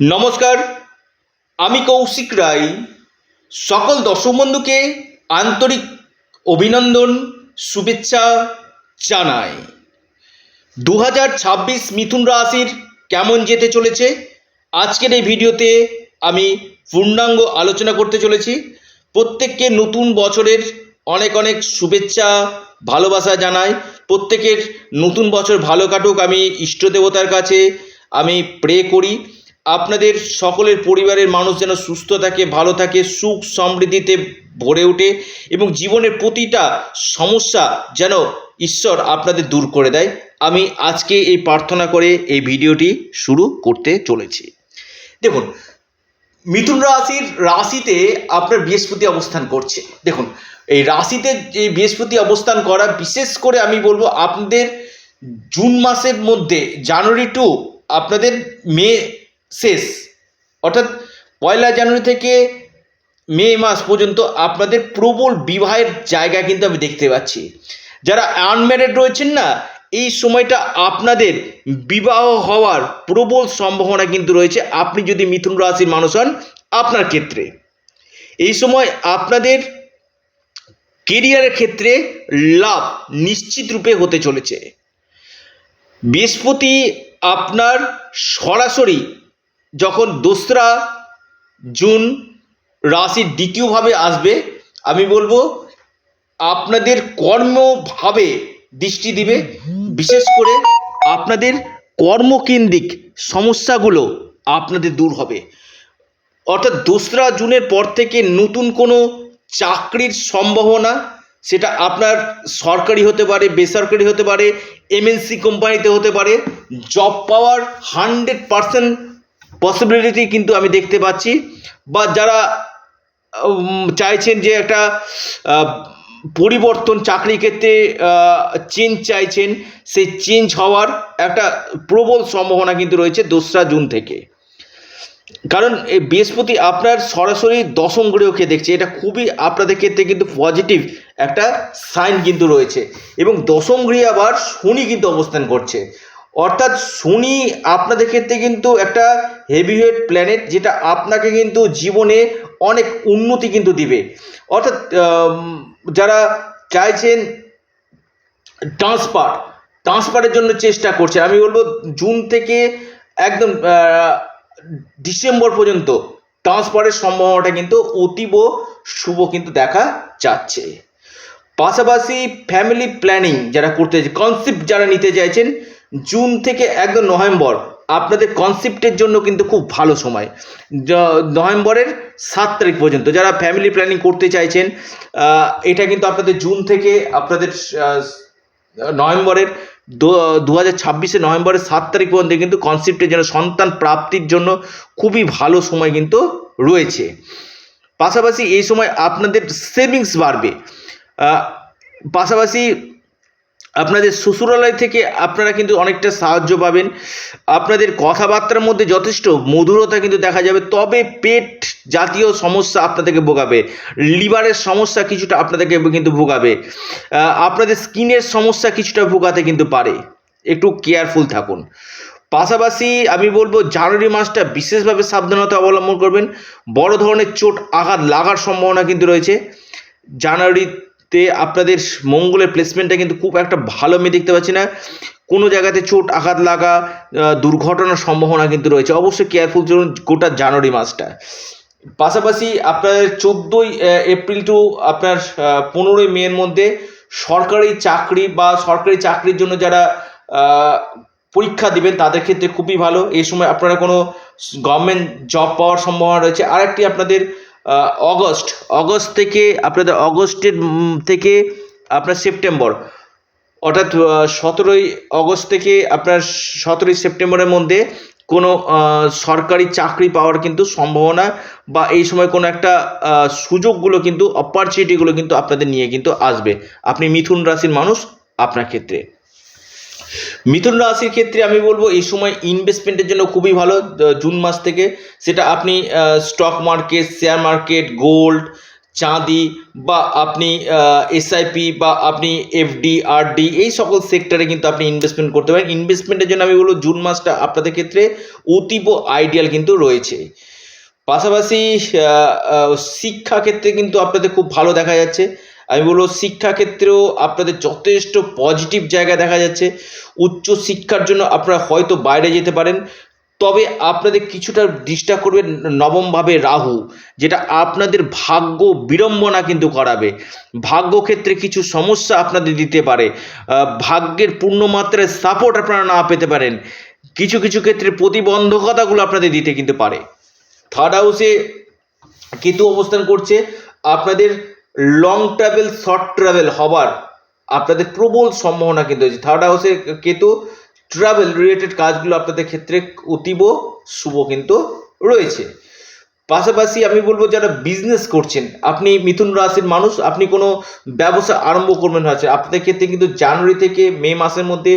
নমস্কার, আমি কৌশিক রায়। সকল দর্শক বন্ধুকে আন্তরিক অভিনন্দন, শুভেচ্ছা জানাই। দু হাজার ছাব্বিশ মিথুন রাশির কেমন যেতে চলেছে? আজকের এই ভিডিওতে আমি পূর্ণাঙ্গ আলোচনা করতে চলেছি। প্রত্যেককে নতুন বছরের অনেক অনেক শুভেচ্ছা, ভালোবাসা জানাই। প্রত্যেকের নতুন বছর ভালো কাটুক, আমি ইষ্ট দেবতার কাছে আমি প্রে করি। আপনাদের সকলের পরিবারের মানুষ যেন সুস্থ থাকে, ভালো থাকে, সুখ সমৃদ্ধিতে ভরে ওঠে এবং জীবনের প্রতিটা সমস্যা যেন ঈশ্বর আপনাদের দূর করে দেয়। আমি আজকে এই প্রার্থনা করে এই ভিডিওটি শুরু করতে চলেছি। দেখুন, মিথুন রাশির রাশিতে আপনার বৃহস্পতি অবস্থান করছে। দেখুন, এই রাশিতে যে বৃহস্পতি অবস্থান করা, বিশেষ করে আমি বলব আপনাদের জুন মাসের মধ্যে, জানুয়ারি টু আপনাদের মে শেষ। অর্থাৎ পয়লা জানুয়ারি থেকে মে মাস পর্যন্ত আপনাদের প্রবল বিবাহের জায়গা কিন্তু আমি দেখতে পাচ্ছি। যারা আনম্যারিড রয়েছেন না, এই সময়টা আপনাদের বিবাহ হওয়ার প্রবল সম্ভাবনা কিন্তু রয়েছে। আপনি যদি মিথুন রাশির মানুষ হন, আপনার ক্ষেত্রে। এই সময় আপনাদের কেরিয়ারের ক্ষেত্রে লাভ নিশ্চিত রূপে হতে চলেছে। বৃহস্পতি আপনার সরাসরি যখন দোসরা জুন রাশির দ্বিতীয়ভাবে আসবে, আমি বলব আপনাদের কর্মভাবে দৃষ্টি দিবে। বিশেষ করে আপনাদের কর্মকেন্দ্রিক সমস্যাগুলো আপনাদের দূর হবে। অর্থাৎ দোসরা জুনের পর থেকে নতুন কোনো চাকরির সম্ভাবনা, সেটা আপনার সরকারি হতে পারে, বেসরকারি হতে পারে এমএনসি কোম্পানিতে হতে পারে জব পাওয়ার হান্ড্রেড পারসেন্ট পসিবিলিটি কিন্তু আমি দেখতে পাচ্ছি। বা যারা চাইছেন যে একটা পরিবর্তন চাকরি ক্ষেত্রে চেঞ্জ চাইছেন, সেই চেঞ্জ হওয়ার একটা প্রবল সম্ভাবনা কিন্তু রয়েছে দোসরা জুন থেকে। কারণ এই বৃহস্পতি আপনার সরাসরি দশম গ্রহকে দেখছে, এটা খুবই আপনাদের ক্ষেত্রে কিন্তু পজিটিভ একটা সাইন কিন্তু রয়েছে। এবং দশম গৃহে আবার শনি কিন্তু অবস্থান করছে। অর্থাৎ শনি আপনাদের ক্ষেত্রে কিন্তু একটা হেভিওয়েট প্ল্যানেট যেটা আপনাকে কিন্তু জীবনে অনেক উন্নতি কিন্তু দিবে। অর্থাৎ যারা চাইছেন ট্রান্সফার ট্রান্সফারের জন্য চেষ্টা করছে। আমি বলব, জুন থেকে একদম ডিসেম্বর পর্যন্ত ট্রান্সফারের সম্ভাবনাটা কিন্তু অতীব শুভ কিন্তু দেখা যাচ্ছে। পাশাপাশি ফ্যামিলি প্ল্যানিং যারা করতে চাইছে কনসেপ্ট যারা নিতে চাইছেন, জুন থেকে একদম নভেম্বর আপনাদের কনসেপ্টের জন্য কিন্তু খুব ভালো সময়। নভেম্বরের সাত তারিখ পর্যন্ত যারা ফ্যামিলি প্ল্যানিং করতে চাইছেন এটা কিন্তু আপনাদের জুন থেকে আপনাদের নভেম্বরের দু হাজার ছাব্বিশে নভেম্বরের সাত তারিখ পর্যন্ত কিন্তু কনসেপ্টের জন্য সন্তান প্রাপ্তির জন্য খুবই ভালো সময় কিন্তু রয়েছে। পাশাপাশি এই সময় আপনাদের সেভিংস বাড়বে। পাশাপাশি আপনাদের শ্বশুরালয় থেকে আপনারা কিন্তু অনেকটা সাহায্য পাবেন। আপনাদের কথাবার্তার মধ্যে যথেষ্ট মধুরতা কিন্তু দেখা যাবে। তবে পেট জাতীয় সমস্যা আপনাদেরকে ভোগাবে। লিভারের সমস্যা কিছুটা আপনাদেরকে কিন্তু ভোগাবে। আপনাদের স্কিনের সমস্যা কিছুটা ভোগাতে কিন্তু পারে। একটু কেয়ারফুল থাকুন। পাশাপাশি আমি বলব, জানুয়ারি মাসটা বিশেষভাবে সাবধানতা অবলম্বন করবেন। বড় ধরনের চোট আঘাত লাগার সম্ভাবনা কিন্তু রয়েছে। জানুয়ারিতে আপনাদের মঙ্গলের প্লেসমেন্টটা কিন্তু খুব একটা ভালো আমি দেখতে পাচ্ছি না। কোনো জায়গাতে চোট, আঘাত লাগা দুর্ঘটনার সম্ভাবনা কিন্তু রয়েছে। অবশ্যই কেয়ারফুল চলুন গোটা জানুয়ারি মাসটা। পাশাপাশি আপনার চোদ্দোই এপ্রিল টু আপনার পনেরোই মের মধ্যে সরকারি চাকরি বা সরকারি চাকরির জন্য যারা পরীক্ষা দিবেন তাদের ক্ষেত্রে খুবই ভালো। এই সময় আপনারা কোনো গভর্নমেন্ট জব পাওয়ার সম্ভাবনা রয়েছে। আরেকটি আপনাদের অগস্ট অগস্ট থেকে আপনাদের অগস্টের থেকে আপনার সেপ্টেম্বর। অর্থাৎ সতেরোই অগস্ট থেকে আপনার সতেরোই সেপ্টেম্বরের মধ্যে কোনো সরকারি চাকরি পাওয়ার কিন্তু সম্ভাবনা বা এই সময় কোনো একটা সুযোগগুলো কিন্তু অপরচুনিটিগুলো কিন্তু আপনাদের নিয়ে কিন্তু আসবে। আপনি মিথুন রাশির মানুষ, আপনার ক্ষেত্রে। মিথুন রাশির ক্ষেত্রে আমি বলব এই সময় ইনভেস্টমেন্টের জন্য খুবই ভালো জুন মাস থেকে। সেটা আপনি stock market share market gold চাঁদি বা আপনি এসআইপি বা আপনি এফডি আরডি এই সকল সেক্টরে কিন্তু আপনি ইনভেস্টমেন্ট করতে পারেন। ইনভেস্টমেন্টের জন্য আমি বলব জুন মাসটা আপনাদের ক্ষেত্রে অতীব আইডিয়াল কিন্তু রয়েছে। পাশাপাশি আহ, আহ, শিক্ষা ক্ষেত্রে কিন্তু আপনাদের খুব ভালো দেখা যাচ্ছে। আমি বলব শিক্ষা ক্ষেত্রেও আপনাদের যথেষ্ট পজিটিভ জায়গা দেখা যাচ্ছে। উচ্চ শিক্ষার জন্য আপনারা হয়তো বাইরে যেতে পারেন। তবে আপনাদের কিছুটা ডিস্টার্ব করবে নবমভাবে রাহু, যেটা আপনাদের ভাগ্য বিড়ম্বনা কিন্তু করাবে। ভাগ্য ক্ষেত্রে কিছু সমস্যা আপনাদের দিতে পারে। ভাগ্যের পূর্ণমাত্রায় সাপোর্ট আপনারা না পেতে পারেন। কিছু কিছু ক্ষেত্রে প্রতিবন্ধকতাগুলো আপনাদের দিতে কিন্তু পারে। থার্ড হাউসে কেতু অবস্থান করছে। আপনাদের লং ট্রাভেল শর্ট ট্রাভেল হবার আপনাদের প্রবল সম্ভাবনা কিন্তু হয়েছে থার্ড হাউসে কেতু ট্রাভেল রিলেটেড কাজগুলো আপনাদের ক্ষেত্রে অতীব শুভ কিন্তু রয়েছে। পাশাপাশি আমি বলব যারা বিজনেস করছেন, আপনি মিথুন রাশির মানুষ, আপনি কোনো ব্যবসা আরম্ভ করবেন হচ্ছে। আপনাদের ক্ষেত্রে কিন্তু জানুয়ারি থেকে মে মাসের মধ্যে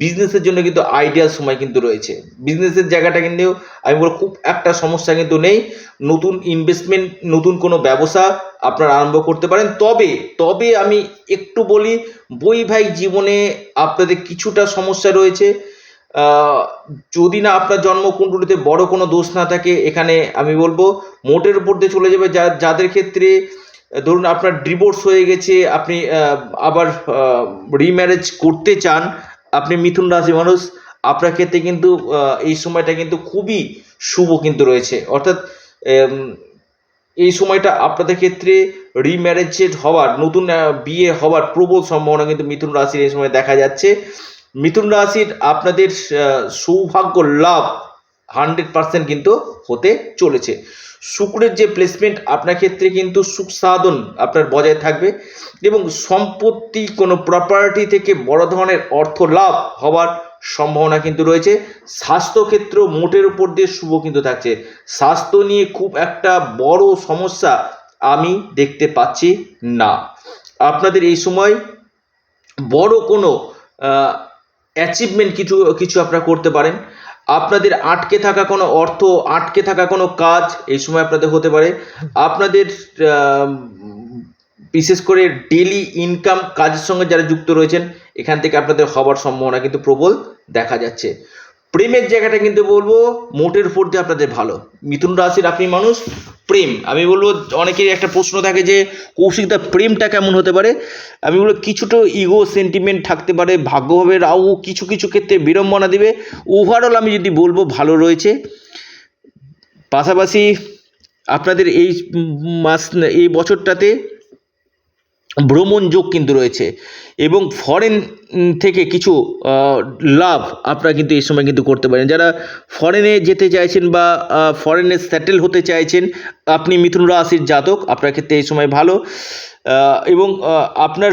বিজনেসের জন্য কিন্তু আইডিয়াল সময় কিন্তু রয়েছে। বিজনেসের জায়গাটা কিন্তু, আমি বলব খুব একটা সমস্যা কিন্তু নেই। নতুন ইনভেস্টমেন্ট নতুন কোনো ব্যবসা আপনারা আরম্ভ করতে পারেন। তবে তবে আমি একটু বলি, বৈবাহিক জীবনে আপনাদের কিছুটা সমস্যা রয়েছে। যদি না আপনার জন্মকুণ্ডলিতে বড় কোনো দোষ না থাকে, এখানে আমি বলব, মোটের উপর দিয়ে চলে যাবে। যা যাদের ক্ষেত্রে, ধরুন আপনার ডিভোর্স হয়ে গেছে, আপনি আবার রিম্যারেজ করতে চান, আপনি মিথুন রাশি মানুষ, আপনার ক্ষেত্রে কিন্তু এই সময়টা কিন্তু খুবই শুভ কিন্তু রয়েছে। অর্থাৎ এই সময়টা আপনাদের ক্ষেত্রে রিম্যারেজেড হওয়ার, নতুন বিয়ে হওয়ার প্রবল সম্ভাবনা কিন্তু মিথুন রাশির এই সময় দেখা যাচ্ছে। মিথুন রাশির আপনাদের সৌভাগ্য লাভ হান্ড্রেড পার্সেন্ট কিন্তু হতে চলেছে। শুক্রের যে প্লেসমেন্ট আপনার ক্ষেত্রে কিন্তু সুখ সাধন আপনার বজায় থাকবে এবং সম্পত্তি কোনো প্রপার্টি থেকে বড় ধরনের অর্থ লাভ হওয়ার সম্ভাবনা কিন্তু রয়েছে। স্বাস্থ্যক্ষেত্র মোটের উপর দিয়ে শুভ কিন্তু থাকছে। স্বাস্থ্য নিয়ে খুব একটা বড় সমস্যা আমি দেখতে পাচ্ছি না। আপনাদের এই সময় বড় কোনো অ্যাচিভমেন্ট কিছু কিছু আপনারা করতে পারেন। আপনাদের আটকে থাকা কোনো অর্থ, আটকে থাকা কোনো কাজ এই সময় আপনাদের হতে পারে। আপনাদের বিশেষ করে ডেলি ইনকাম কাজের সঙ্গে যারা যুক্ত রয়েছেন, এখান থেকে আপনাদের হবার সম্ভাবনা কিন্তু প্রবল দেখা যাচ্ছে। প্রেমের জায়গাটা কিন্তু বলব মোটের উপর দিয়ে আপনাদের ভালো। মিথুন রাশির আপনি মানুষ, প্রেম। আমি বলব অনেকের একটা প্রশ্ন থাকে যে, কৌশিকদা প্রেমটা কেমন হতে পারে? আমি বলব কিছুটা ইগো সেন্টিমেন্ট থাকতে পারে, ভাগ্যভাবে রাহু কিছু কিছু ক্ষেত্রে বিড়ম্বনা দিবে। ওভারঅল আমি যদি বলব ভালো রয়েছে। পাশাপাশি আপনাদের এই মাস, এই বছরটাতে ভ্রমণ যোগ কিন্তু রয়েছে। এবং ফরেন থেকে কিছু লাভ আপনারা কিন্তু এই সময় কিন্তু করতে পারেন। যারা ফরেনে যেতে চাইছেন বা ফরেনে সেটেল হতে চাইছেন, আপনি মিথুন রাশির জাতক, আপনার ক্ষেত্রে এই সময় ভালো। এবং আপনার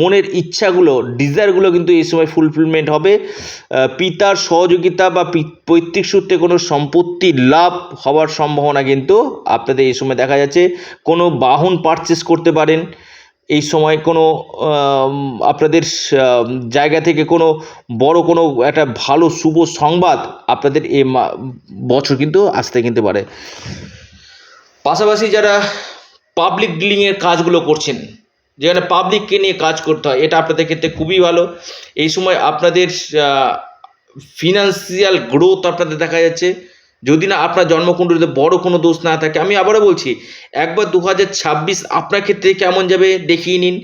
মনের ইচ্ছাগুলো ডিজায়ারগুলো কিন্তু এই সময় ফুলফিলমেন্ট হবে। পিতার সহযোগিতা বা পৈতৃক সূত্রে কোনো সম্পত্তি লাভ হওয়ার সম্ভাবনা কিন্তু আপনাদের এই সময় দেখা যাচ্ছে। কোনো বাহন পারচেস করতে পারেন। এই সময় কোনো আপনাদের জায়গা থেকে কোনো বড় কোনো একটা ভালো শুভ সংবাদ আপনাদের এ বছর কিন্তু আসতে কিন্তু পারে। পাশাপাশি যারা পাবলিক ডিলিংয়ের কাজগুলো করছেন, যেখানে পাবলিককে নিয়ে কাজ করতে হয়, এটা আপনাদের ক্ষেত্রে খুবই ভালো। এই সময় আপনাদের ফিনান্সিয়াল গ্রোথ আপনাদের দেখা যাচ্ছে। যদি না আপনার জন্মকুণ্ডলিতে বড় কোনো দোষ না থাকে, আমি আবারও বলছি, একবার দু হাজার ছাব্বিশ আপনার ক্ষেত্রে কেমন যাবে দেখিয়ে নিন।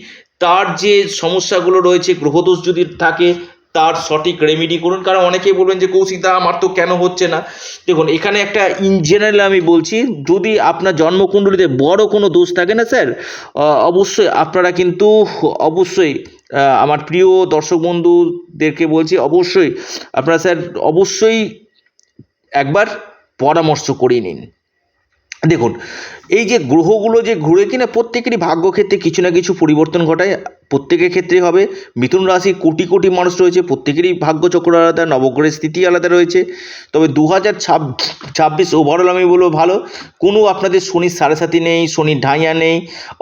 তার যে সমস্যাগুলো রয়েছে, গ্রহদোষ যদি থাকে, তার সঠিক রেমেডি করুন। কারণ অনেকেই বলবেন যে, কৌশিকদা, আমার তো কেন হচ্ছে না? দেখুন, এখানে একটা ইন জেনারেল আমি বলছি, যদি আপনার জন্মকুণ্ডলিতে বড় কোনো দোষ থাকে না, স্যার অবশ্যই আপনারা কিন্তু, অবশ্যই আমার প্রিয় দর্শক বন্ধুদেরকে বলছি, অবশ্যই, আপনারা, স্যার, অবশ্যই একবার পরামর্শ করিয়ে নিন। দেখুন, এই যে গ্রহগুলো যে ঘুরে কিনা প্রত্যেকেরই ভাগ্যক্ষেত্রে কিছু না কিছু পরিবর্তন ঘটায়। প্রত্যেকের ক্ষেত্রেই হবে। মিথুন রাশি কোটি কোটি মানুষ রয়েছে, প্রত্যেকেরই ভাগ্যচক্র আলাদা, নবগ্রহের স্থিতি আলাদা রয়েছে। তবে দু হাজার ছাব্বিশ ওভারঅল আমি বলব ভালো। কোনো আপনাদের শনির সাড়ে সাথী নেই শনির ঢাইয়া নেই।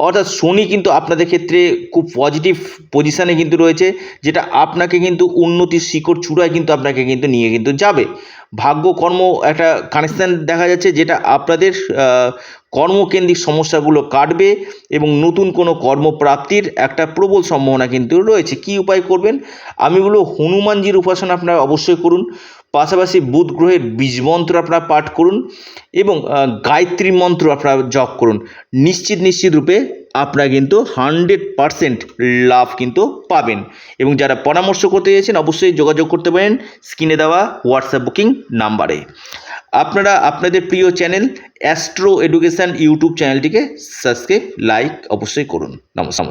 অর্থাৎ শনি কিন্তু আপনাদের ক্ষেত্রে খুব পজিটিভ পজিশানে কিন্তু রয়েছে, যেটা আপনাকে কিন্তু উন্নতির শিকড় চূড়ায় কিন্তু আপনাকে কিন্তু নিয়ে কিন্তু যাবে। ভাগ্য, কর্ম একটা কানেকশান দেখা যাচ্ছে যেটা আপনাদের কর্মকেন্দ্রিক সমস্যাগুলো কাটবে এবং নতুন কোনো কর্মপ্রাপ্তির একটা প্রবল সম্ভাবনা কিন্তু রয়েছে। কি উপায় করবেন? আমি বলব হনুমানজির উপাসনা আপনারা অবশ্যই করুন। পাশাপাশি বুধ গ্রহের বীজ মন্ত্র আপনারা পাঠ করুন এবং গায়ত্রী মন্ত্র আপনারা জপ করুন। নিশ্চিত নিশ্চিত রূপে আপনারা কিন্তু হান্ড্রেড পারসেন্ট লাভ কিন্তু পাবেন। এবং যারা পরামর্শ করতে চাইছেন, অবশ্যই যোগাযোগ করতে পারেন স্ক্রিনে দেওয়া হোয়াটসঅ্যাপ বুকিং নাম্বারে। আপনারা আপনাদের প্রিয় চ্যানেল অ্যাস্ট্রো এডুকেশান ইউটিউব চ্যানেলটিকে সাবস্ক্রাইব, লাইক অবশ্যই করুন। নমস্কার।